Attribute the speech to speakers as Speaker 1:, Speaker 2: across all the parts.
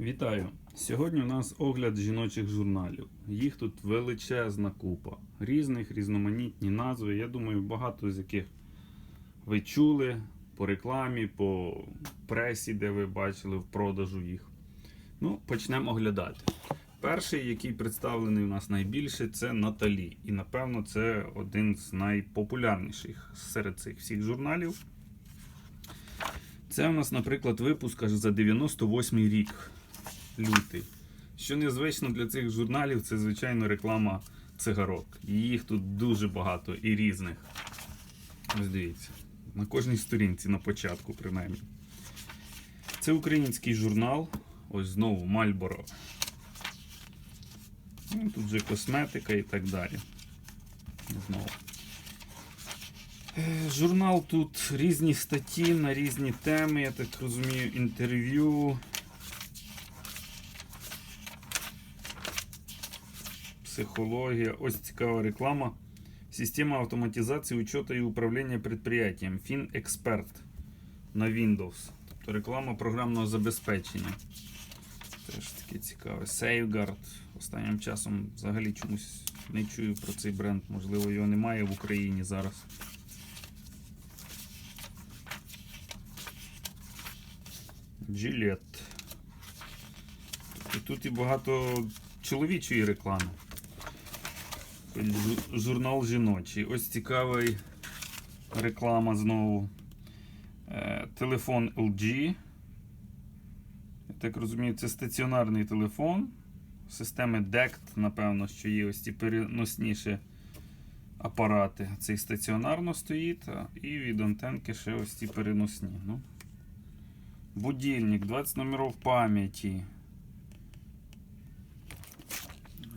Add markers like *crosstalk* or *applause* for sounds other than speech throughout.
Speaker 1: Вітаю! Сьогодні у нас огляд жіночих журналів. Їх тут величезна купа. Різних, різноманітні назви. Я думаю, багато з яких ви чули по рекламі, по пресі, де ви бачили в продажу їх. Ну, почнемо оглядати. Перший, який представлений у нас найбільше, це Наталі. І напевно це один з найпопулярніших серед цих всіх журналів. Це у нас, наприклад, випуск аж за 98 рік лютий. Що незвично для цих журналів, це, звичайно, реклама цигарок. Їх тут дуже багато і різних. Ось дивіться. На кожній сторінці, на початку, принаймні. Це український журнал. Ось знову Мальборо. Ну, тут вже косметика і так далі. Знову. Е, Журнал тут різні статті на різні теми, я так розумію, інтерв'ю. Психологія. Ось цікава реклама. Система автоматизації учета і управління предприятием. FinExpert на Windows. Тобто реклама програмного забезпечення. Теж таке цікаве. Safeguard. Останнім часом взагалі чомусь не чую про цей бренд. Можливо, його немає в Україні зараз. Gillette. І тут і багато чоловічої реклами. Жу- Журнал жіночий. Ось цікавий реклама знову. Е, Телефон LG. Я так розумію, це стаціонарний телефон. Системи DECT, напевно, що є ось ці переносніші апарати. Цей стаціонарно стоїть, і від антенки ще ось ці переносні. Ну. Будильник, 20 номеров пам'яті.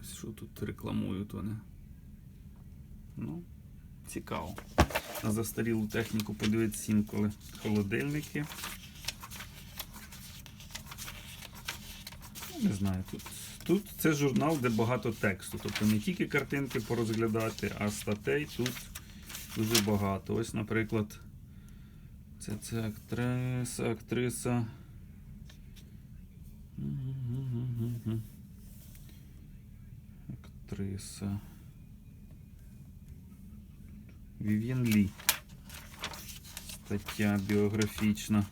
Speaker 1: Ось що тут рекламують вони. Ну, цікаво. На застарілу техніку подивитися інколи холодильники. Ну, Не знаю, тут, тут це журнал, де багато тексту. Тобто не тільки картинки порозглядати, а статей тут дуже багато. Ось, наприклад, це, це актриса, актриса. Актриса. Вів'єн Лі. Стаття біографічна.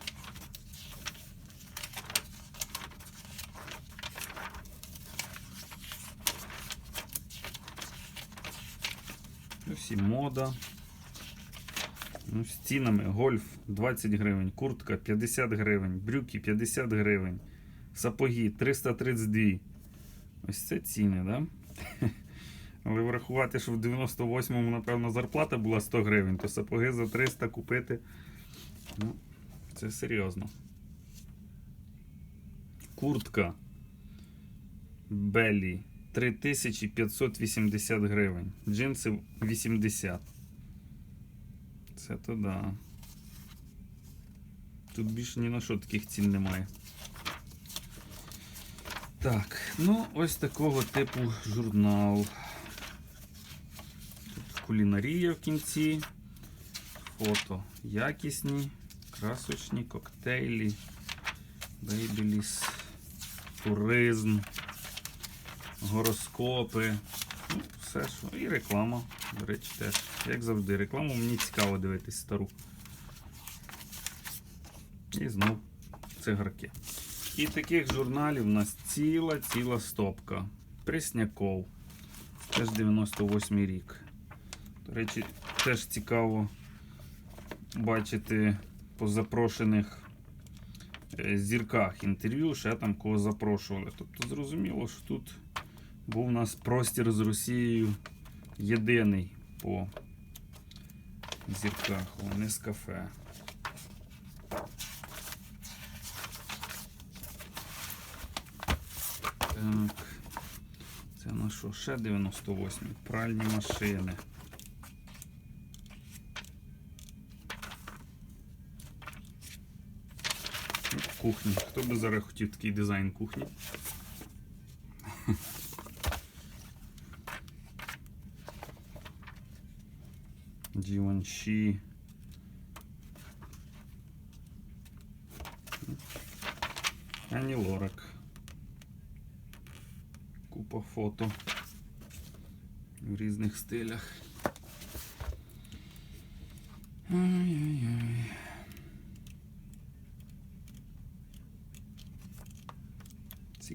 Speaker 1: Ось і мода. Ну, з цінами гольф 20 гривень, куртка 50 гривень, брюки 50 гривень, сапоги 332. Ось це ціни, да? Але врахувати, що в 98-му, напевно, зарплата була 100 гривень, то сапоги за 300 купити. Ну, це серйозно. Куртка Белі 3580 гривень. Джинси 80. Це то да. Тут більше ні на що таких цін немає. Так, ну ось такого типу журнал. Кулінарія в кінці. Фото якісні, красочні, коктейлі, бейбіліс, туризм, гороскопи. Ну, все що. І реклама, до речі, теж. Як завжди, рекламу мені цікаво дивитись стару. І знов цигарки. І таких журналів у нас ціла ціла стопка. Пресняков. Теж 98 рік. До речі, теж цікаво бачити по запрошених е, зірках інтерв'ю, ще там кого запрошували. Тобто зрозуміло, що тут був у нас простір з Росією єдиний по зірках, о, не з кафе. Так. Це на що? Ще 98. Пральні машини. Кухні. Хто би зараз хотів такий дизайн кухні? Givenchy. Ані Лорак. Купа фото в різних стилях. Ай-яй-яй.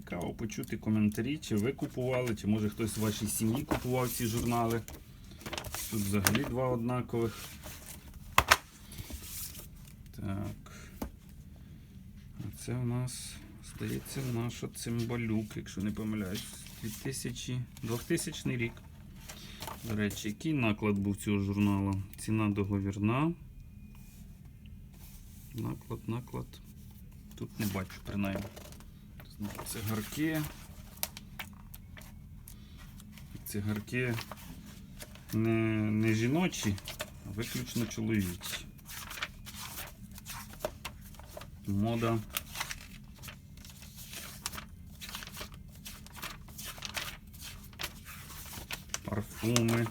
Speaker 1: Цікаво почути коментарі, чи ви купували, чи може хтось в вашій сім'ї купував ці журнали. Тут взагалі два однакових. Так. А це у нас, здається, наша цимбалюк, якщо не помиляюсь. 2000, 2000 рік. До речі, який наклад був цього журналу? Ціна договірна. Наклад, наклад. Тут не бачу, принаймні. Цигарки. Цигарки не, не жіночі, а виключно чоловічі. Мода. Парфуми,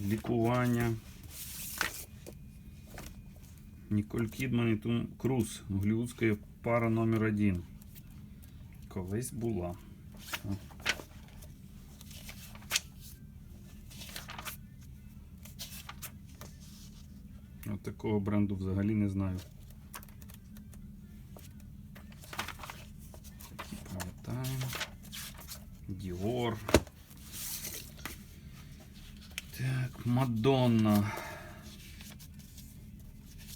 Speaker 1: лікування. Ніколь Кідман і Том Круз. Голлівудська пара номер один. Колись була. От такого бренду взагалі не знаю. Такі пам'ятаємо. Dior. Так, Мадонна.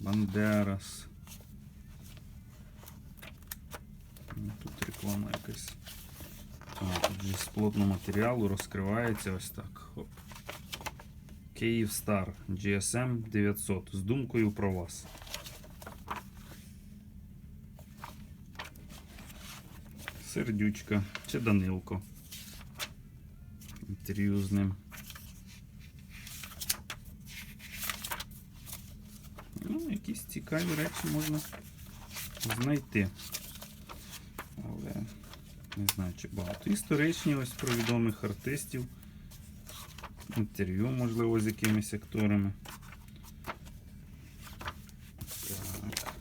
Speaker 1: Бандерас. Ну, Тут реклама якась. А, плотного матеріалу розкривається ось так. Хоп. Київстар GSM 900 з думкою про вас. Сердючка чи Данилко. Інтерв'ю з ним. Ну, якісь цікаві речі можна знайти. Не знаю, чи багато. Історичні ось про відомих артистів. Інтерв'ю, можливо, з якимись акторами. Так.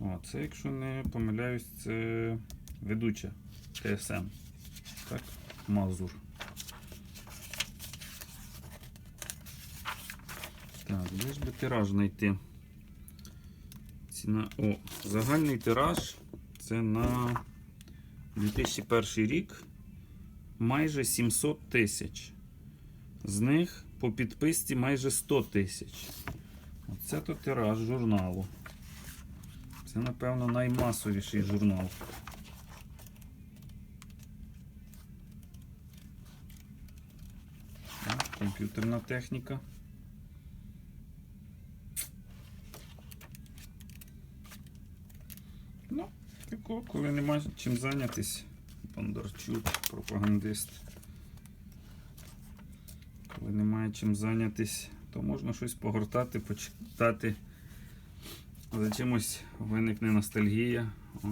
Speaker 1: О, це, якщо не помиляюсь, це ведуча ТСМ. Так, Мазур. Так, де ж би тираж знайти? Ціна. О, загальний тираж це на 2001 рік майже 700 тисяч. З них по підписці майже 100 тисяч. Оце то тираж журналу. Це, напевно, наймасовіший журнал. Комп'ютерна техніка. Ну, такого, коли нема чим зайнятись. Бондарчук, пропагандист. Коли немає чим зайнятись, то можна щось погортати, почитати. За чимось виникне ностальгія. О,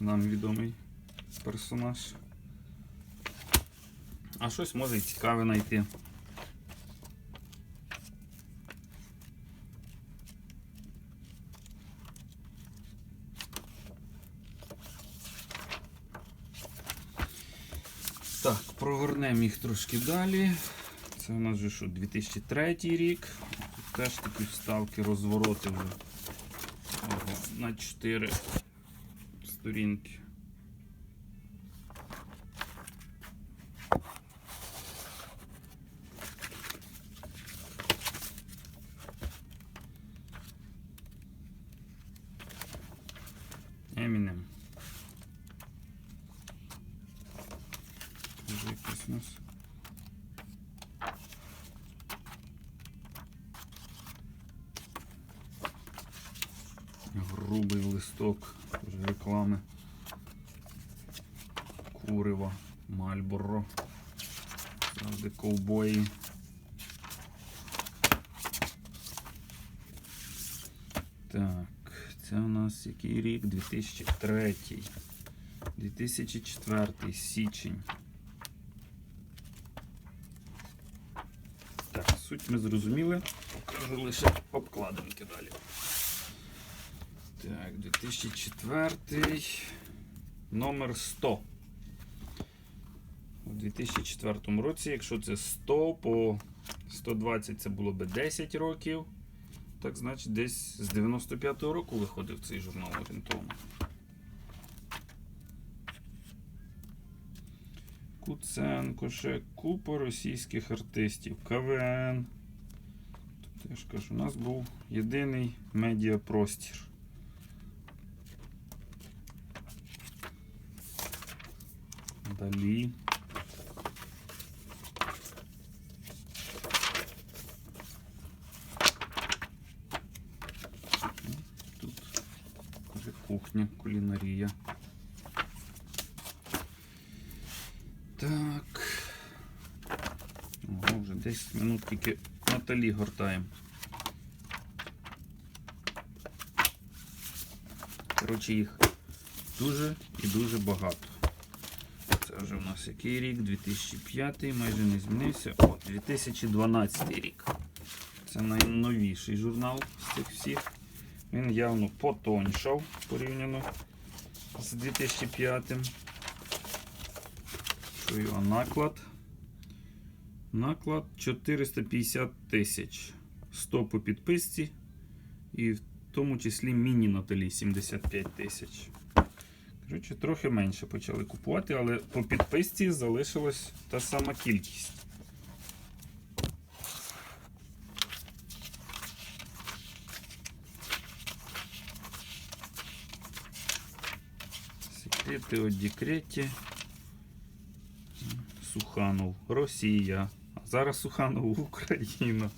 Speaker 1: нам відомий персонаж. А щось може і цікаве знайти. Так, прогорнемо їх трошки далі. Це у нас вже що, 2003 рік. Тут теж такі вставки, розвороти вже на 4 сторінки. Емінем. Вже якось у нас. Грубий листок вже реклами. Курева, Мальборо. Завжди ковбої. Так, це у нас який рік? 2003. 2004 січень. Так, суть ми зрозуміли. Покажу лише обкладинки далі. Так, 2004 номер 100. У 2004 році, якщо це 100 по 120 це було би 10 років. Так значить десь з 95-го року виходив цей журнал орієнтовно. Куценко, ще купа російських артистів. КВН. Тут я ж кажу, у нас був єдиний медіапростір. Далі. Тут кухня, кулінарія. Так. Ого, вже 10 минут тільки Наталі гортаємо. Коротше, їх дуже і дуже багато. Це вже у нас який рік? 2005, майже не змінився. О, 2012 рік. Це найновіший журнал з цих всіх. Він явно потоншав порівняно з 2005. Що його наклад? Наклад 450 тисяч. 100 по підписці. І в тому числі міні Наталі 75 тисяч. Коротше, трохи менше почали купувати, але по підписці залишилась та сама кількість. Секрети о декреті. Суханов, Росія. А зараз Суханов *laughs* Україна.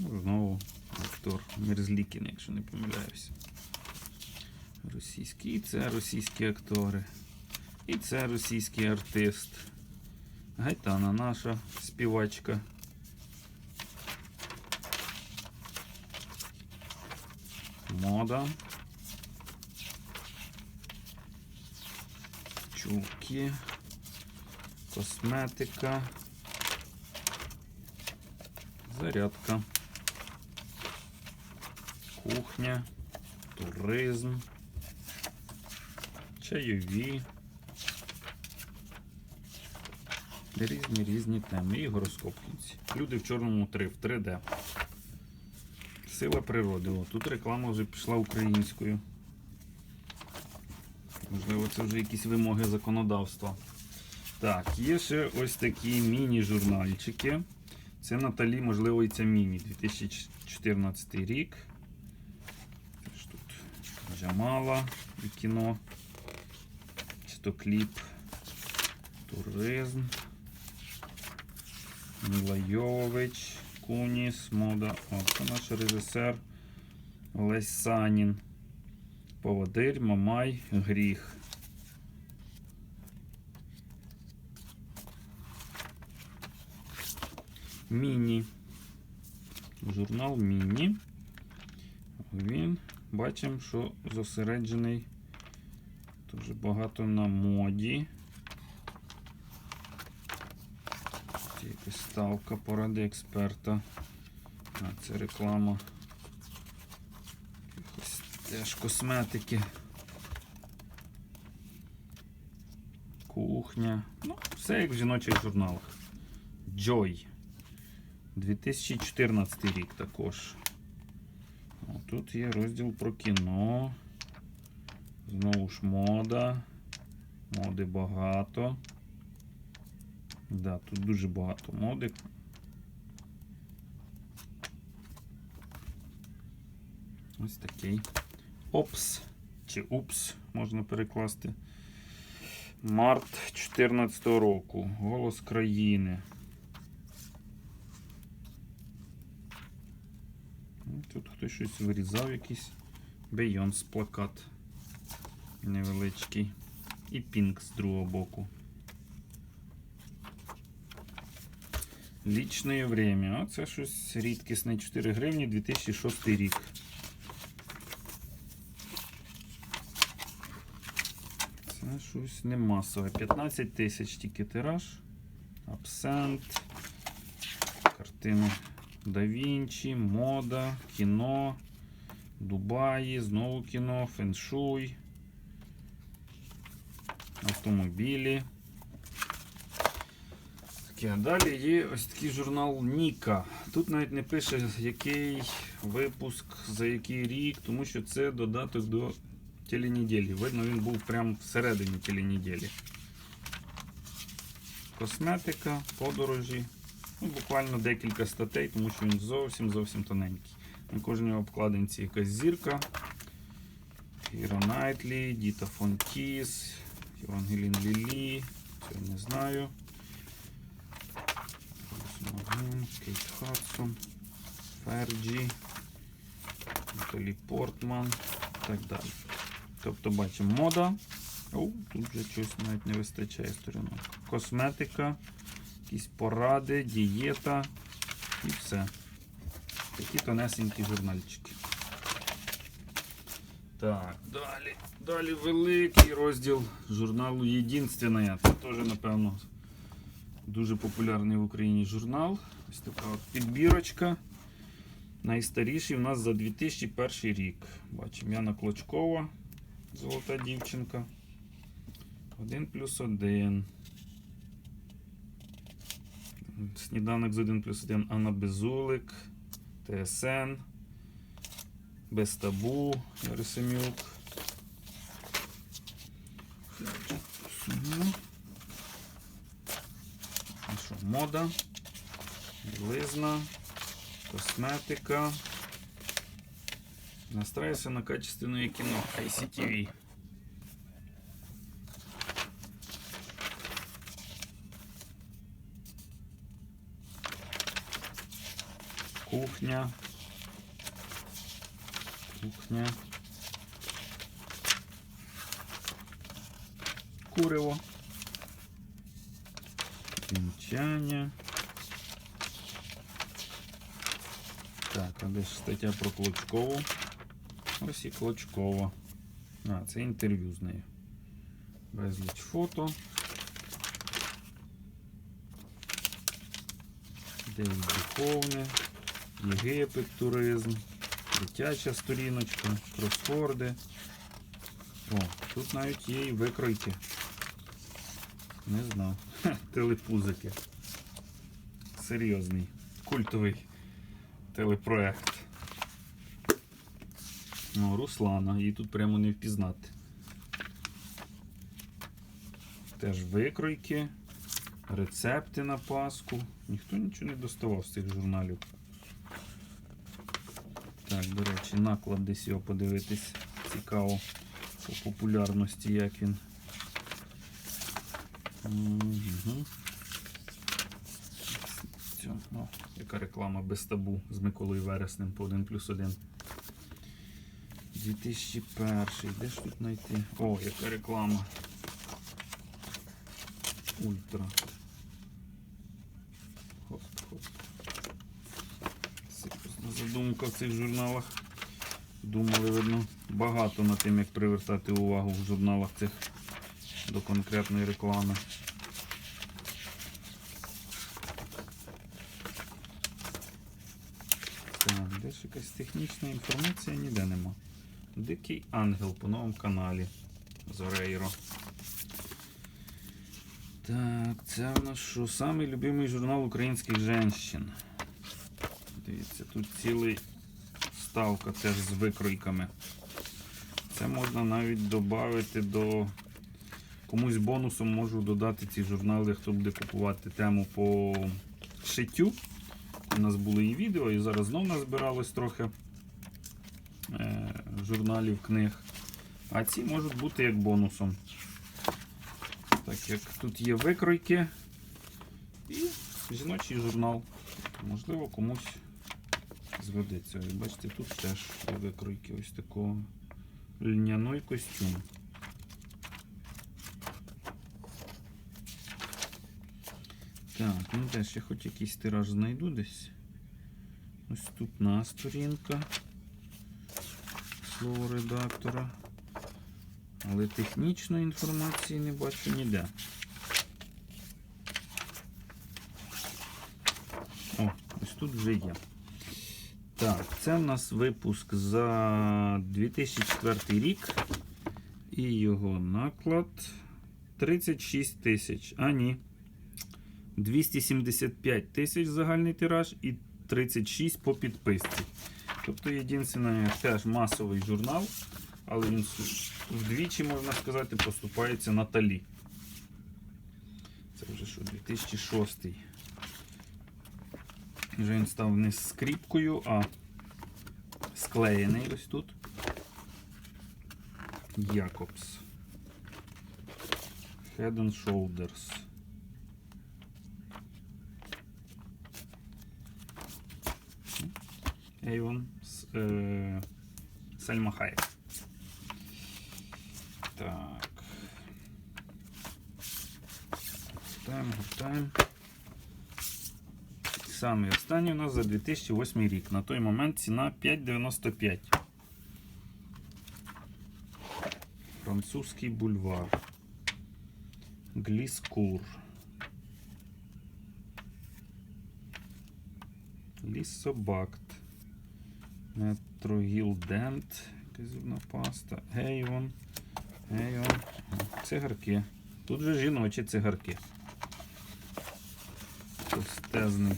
Speaker 1: Ну, Знову актор Мерзлікін, якщо не помиляюся. Російські, і це російські актори. І це російський артист. Гайтана наша співачка. Мода. Чулки. Косметика. Зарядка. Кухня. Туризм. Чайові. Різні різні теми. І гороскоп кінці. Люди в чорному 3 в 3D. Сила природи. О, тут реклама вже пішла українською. Можливо, це вже якісь вимоги законодавства. Так, є ще ось такі міні-журнальчики. Це Наталі, можливо, і це міні 2014 рік. Джамала і кіно. Чи то кліп. Туризм. Міла Йович, Куніс, мода. О, це наш режисер Лесь Санін. Поводир, Мамай, Гріх. Міні. Журнал Міні. Він бачимо, що зосереджений дуже багато на моді. Ставка поради експерта. А, це реклама. Теж косметики. Кухня. Ну, все як в жіночих журналах. Joy. 2014 рік також. Тут є розділ про кіно. Знову ж мода. Моди багато. Да, тут дуже багато моди. Ось такий. Опс. Чи упс можна перекласти. Март 2014 року. Голос країни. Тут хтось щось вирізав якийсь Бейонс плакат невеличкий. І пінк з другого боку. Лічне время. Оце щось рідкісне 4 гривні 2006 рік. Це щось не масове. 15 тисяч тільки тираж. Абсент. Картини Да Вінчі, мода, кіно, Дубаї, знову кіно, феншуй, автомобілі. Таке, далі є ось такий журнал Ніка. Тут навіть не пише, який випуск, за який рік, тому що це додаток до теленеділі. Видно, він був прямо всередині теленеділі. Косметика, подорожі. Ну, буквально декілька статей, тому що він зовсім зовсім тоненький. На кожній обкладинці якась зірка. Іра Найтлі, Діта Фонтіс, Євангелін Лілі, це я не знаю. Кейт Хадсон, Ферджі, Наталі Портман і так далі. Тобто бачимо мода. О, тут вже щось навіть не вистачає сторінок. Косметика, якісь поради, дієта і все. Такі тонесенькі журнальчики. Так, далі. Далі великий розділ журналу Єдинственная. Це теж, напевно, дуже популярний в Україні журнал. Ось така от підбірочка. Найстаріший у нас за 2001 рік. Бачимо Яна Клочкова, золота дівчинка. 1 плюс 1. Сніданок з 1 плюс 1 Анна Безулик. ТСН. Без табу що, мода, білизна, косметика. Настраивайся на качественное кино ICTV. Кухня. Кухня. Куриво. Вінчання. Так, а де ж стаття про Клочкову? Ось і Клочкова. А, це інтерв'ю з нею. Безліч фото. Дев'ять духовне. Єгипет, туризм. Дитяча сторіночка, кросфорди. О, тут навіть є і викройки. Не знав. Ха, телепузики. Серйозний, культовий телепроект. Ну, Руслана, її тут прямо не впізнати. Теж викройки, рецепти на Пасху. Ніхто нічого не доставав з цих журналів. Так, до речі, наклад десь його подивитись. Цікаво по популярності, як він. Угу. Яка реклама без табу з Миколою Вереснем по 1 плюс 1. 2001. Де ж тут знайти? О, яка реклама. Ультра. Хоп, хоп. Задумка в цих журналах. Думали, видно, багато над тим, як привертати увагу в журналах цих до конкретної реклами. Так, де ж якась технічна інформація ніде нема. Дикий ангел по новому каналі Зорейро. Так, це в нас що? Самий любимий журнал українських женщин. Дивіться, тут цілий ставка теж з викройками. Це можна навіть додати до. Комусь бонусом можу додати ці журнали, хто буде купувати тему по шиттю. У нас були і відео, і зараз знов назбиралось трохи е, журналів, книг. А ці можуть бути як бонусом. Так як тут є викройки і жіночий журнал. Можливо, комусь згодиться. Бачите, тут теж викройки ось такого льняний костюм. Так, ну теж я хоч якийсь тираж знайду десь. Ось тут на сторінка. Слово редактора. Але технічної інформації не бачу ніде. О, ось тут вже є. Так, це в нас випуск за 2004 рік. І його наклад 36 тисяч. А ні. 275 тисяч загальний тираж і 36 по підписці. Тобто, єдине, теж масовий журнал, але він вдвічі, можна сказати, поступається на талі. Це вже що, 2006. Вже він став не скріпкою, а склеєний ось тут. Якобс. Head and Shoulders. Avon е, Сальма Хайек. Так. Гуртаємо, гуртаємо. Самий останній у нас за 2008 рік. На той момент ціна 5,95. Французький бульвар. Гліскур. Лісобакт. Метрогілдент. Якась зубна паста. Гейвон. Гейвон. Цигарки. Тут же жіночі цигарки. Товстезний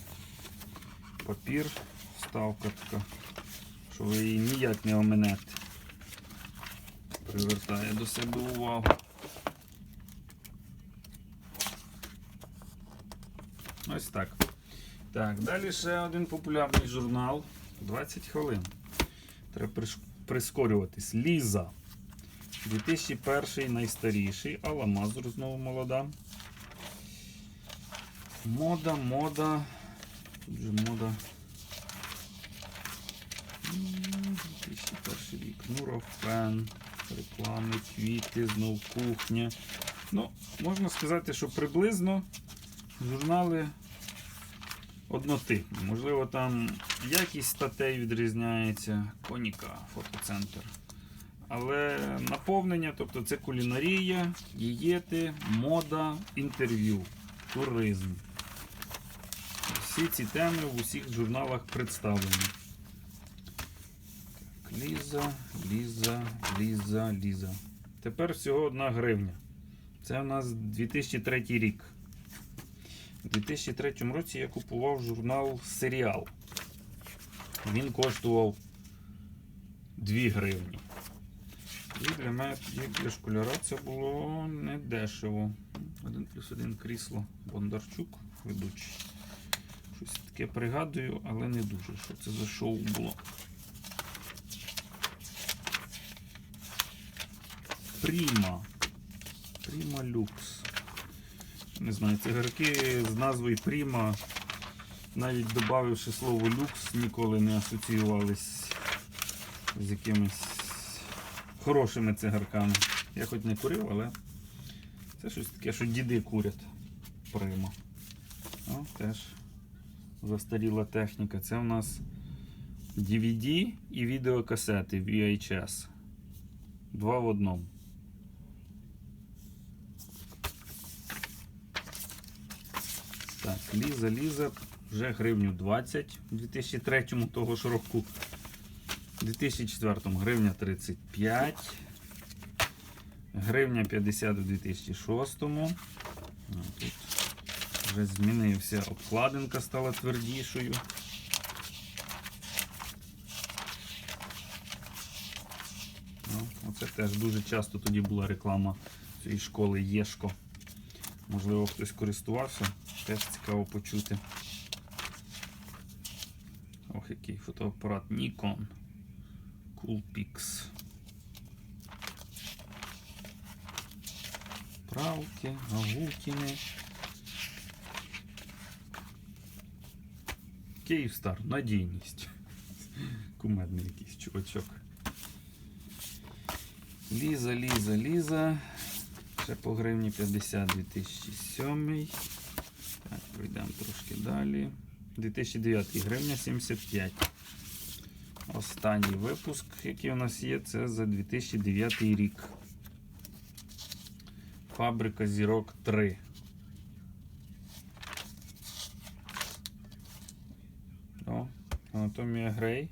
Speaker 1: папір. Вставка така. Що ви її ніяк не оминете. Привертає до себе увагу. Ось так. Так, далі ще один популярний журнал. 20 хвилин. Треба прискорюватись. Ліза. 2001 найстаріший, Алла Мазур знову молода. Мода, мода. Тут же мода. М, 2001 рік. Нурофен, реклами, квіти, знов кухня. Ну, можна сказати, що приблизно журнали однотипні. Можливо, там якість статей відрізняється. Коніка, фотоцентр. Але наповнення, тобто це кулінарія, дієти, мода, інтерв'ю, туризм. Всі ці теми в усіх журналах представлені. Так, Ліза, Ліза, Ліза, Ліза. Тепер всього одна гривня. Це у нас 2003 рік. У 2003 році я купував журнал Серіал. Він коштував 2 гривні. І для мене тоді для школяра це було не дешево. Один плюс один крісло Бондарчук, ведучий. Щось таке пригадую, але не дуже. Що це за шоу було? Пріма. Пріма люкс. Не знаю, цигарки з назвою Пріма, навіть додавши слово люкс, ніколи не асоціювались з якимись хорошими цигарками. Я хоч не курив, але це щось таке, що діди курять. Прима. О, теж застаріла техніка. Це у нас DVD і відеокасети VHS. Два в одному. Так, Ліза, Ліза, вже гривню 20 у 2003 того ж року. У 2004 гривня 35. Гривня 50 у 2006. А, Тут вже змінився. Обкладинка стала твердішою. Ну, Оце теж дуже часто тоді була реклама цієї школи Єшко. Можливо, хтось користувався, теж цікаво почути. Ох, який фотоапарат Nikon. Coolpix. Правки, Агутіни. Київстар, надійність. Кумедний якийсь чувачок. Ліза, Ліза, Ліза. Ще по гривні 50 2007. Так, пройдемо трошки далі. 2009 гривня 75. Останній випуск, який у нас є, це за 2009 рік. Фабрика зірок 3. О, о, Анатомія Грей.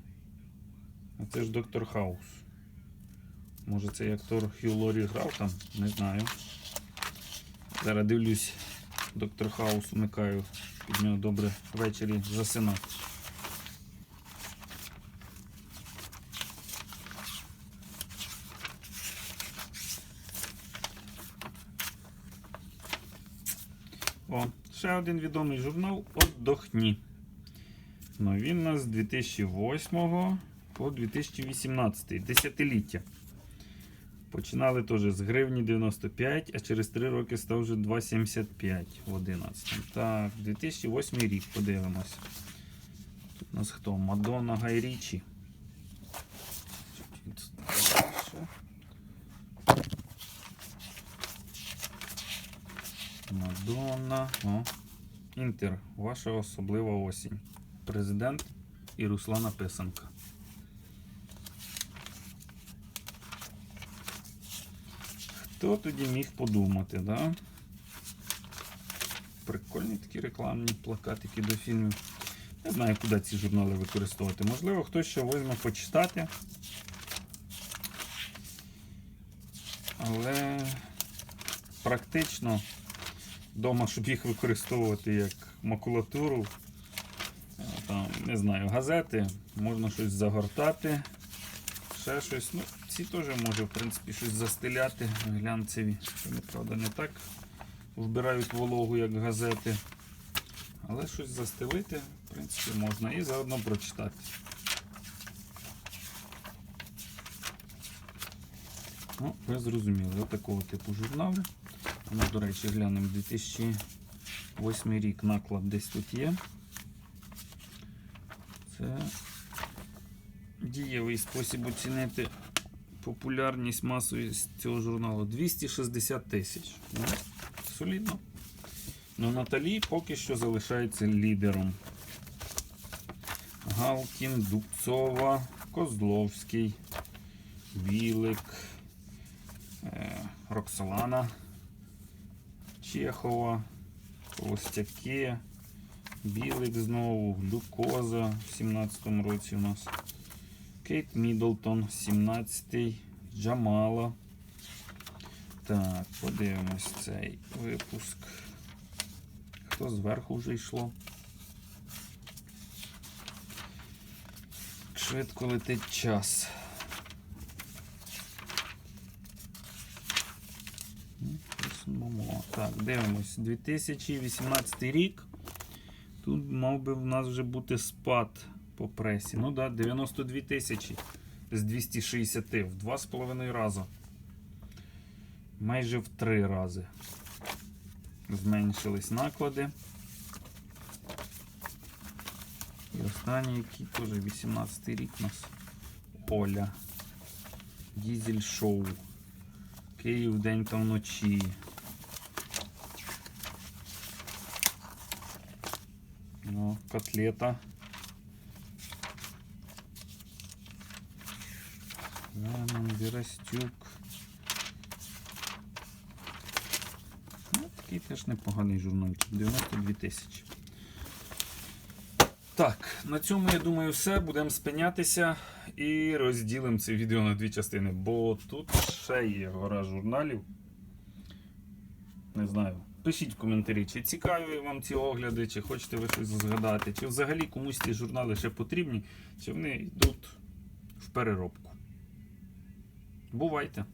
Speaker 1: А це ж доктор Хаус. Може цей актор Хью Лорі грав там? Не знаю. Зараз дивлюсь, доктор Хаус вмикаю. Під нього добре ввечері засинати. О, ще один відомий журнал Отдохні. Ну, він у нас з 2008 по 2018, десятиліття. Починали теж з гривні 95, а через 3 роки став вже 2,75 в 11. Так, 2008 рік подивимось. Тут у нас хто? Мадонна Гайрічі. Мадонна. О. Інтер. Ваша особлива осінь. Президент і Руслана Писанка. Хто тоді міг подумати, да? Прикольні такі рекламні плакатики до фільмів. Не знаю, куди ці журнали використовувати. Можливо, хтось ще візьме почитати. Але практично вдома, щоб їх використовувати як макулатуру, там, не знаю, газети, можна щось загортати, ще щось. Ну, ці теж може, в принципі, щось застеляти, глянцеві. Вони, правда, не так вбирають вологу, як газети. Але щось застелити, в принципі, можна і заодно прочитати. Ну, ви зрозуміли, отакого типу журнали. Ну, до речі, глянемо 2008 рік наклад десь тут є. Це дієвий спосіб оцінити популярність масовість цього журналу 260 тисяч. Ну, солідно. Ну, Наталі поки що залишається лідером. Галкін, Дубцова, Козловський, Білик, е, Роксолана, Чехова, Холостяки, Білик знову, Глюкоза в 17-му році у нас. Кейт Міддлтон, 17-й, Джамала. Так, подивимось цей випуск. Хто зверху вже йшло? Швидко летить час. Ну. Так, дивимось. 2018 рік. Тут мав би в нас вже бути спад по пресі. Ну так, да, 92 тисячі з 260 в 2,5 рази. Майже в 3 рази. Зменшились наклади. І останній, який теж 18 й рік у нас. Оля. Дізель шоу. Київ день та вночі. Ну, котлета. Лемон, Вірастюк. Ну, такий теж непоганий журнальчик. 92 тисячі. Так, на цьому я думаю все. Будемо спинятися і розділимо це відео на дві частини, бо тут ще є гора журналів. Не знаю. Пишіть в коментарі, чи цікаві вам ці огляди, чи хочете ви щось згадати, чи взагалі комусь ці журнали ще потрібні, чи вони йдуть в переробку. Бувайте!